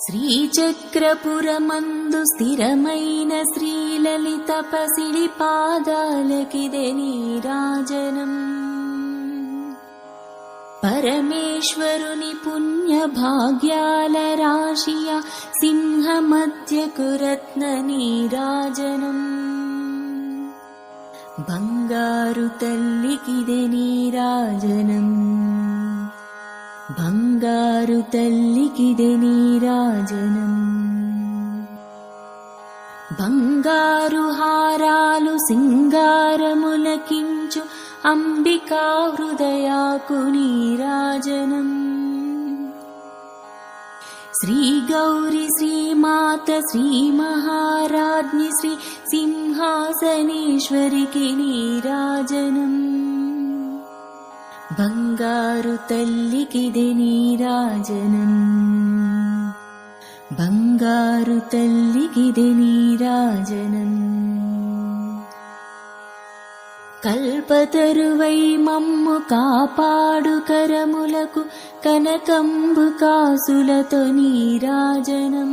శ్రీచక్రపురమందు స్థిరమైన శ్రీలలిత పసిడి పాదాలకిదే నీరాజనం. పరమేశ్వరుని పుణ్య భాగ్యాల రాశియ సింహమధ్యకురత్న నీరాజనం. బంగారు తల్లికిదే నీరాజనం. బంగారు తల్లికిదే నీరాజనం బంగారు హారాలు సింగారములకించు అంబికా హృదయాకు నీరాజనం శ్రీ గౌరి శ్రీమాత శ్రీ మహారాజ్ని శ్రీ సింహాసనేశ్వరికి నీరాజనం బంగారు తల్లికిది నీరాజనం బంగారు తల్లికిది నీరాజనం కల్పతరువై మమ్ము కాపాడు కరములకు కనకంబు కాసులతో నీరాజనం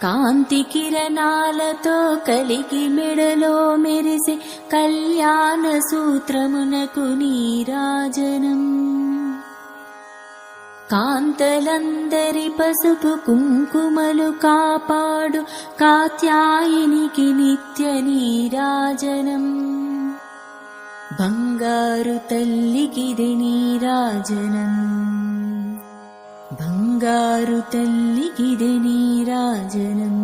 కాంతి కిరణాలతో కలిగి మెడలో మెరిసే కళ్యాణ సూత్రమునకు నీరాజనం కాంతలందరి పసుపు కుంకుమలు కాపాడు కాత్యాయినికి నిత్య నీరాజనం బంగారు తల్లికిది నీరాజనం బంగారు తల్లికిది నీరాజనం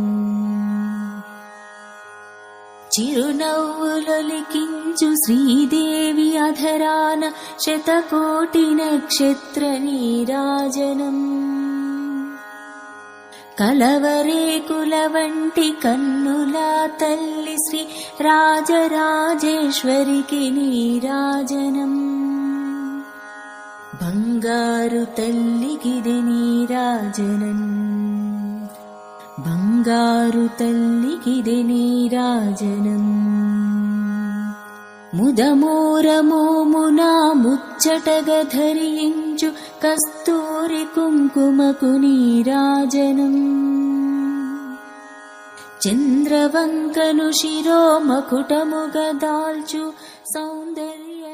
చిరునవ్వులొలికించు శ్రీదేవి అధరాన శతకోటి నక్షత్ర నీరాజనం. కలవరేకుల వంటి కన్నుల తల్లి శ్రీ రాజరాజేశ్వరికి నీరాజనం. బంగారు తల్లికిది నీరాజనం బంగారు తల్లికిది నీరాజనం ముదమోరమోమున ముచ్చటగ ధరించు కస్తూరి కుంకుమకు నీరాజనం చంద్రవంకను శిరోమకుటముగ దాల్చు సౌందర్య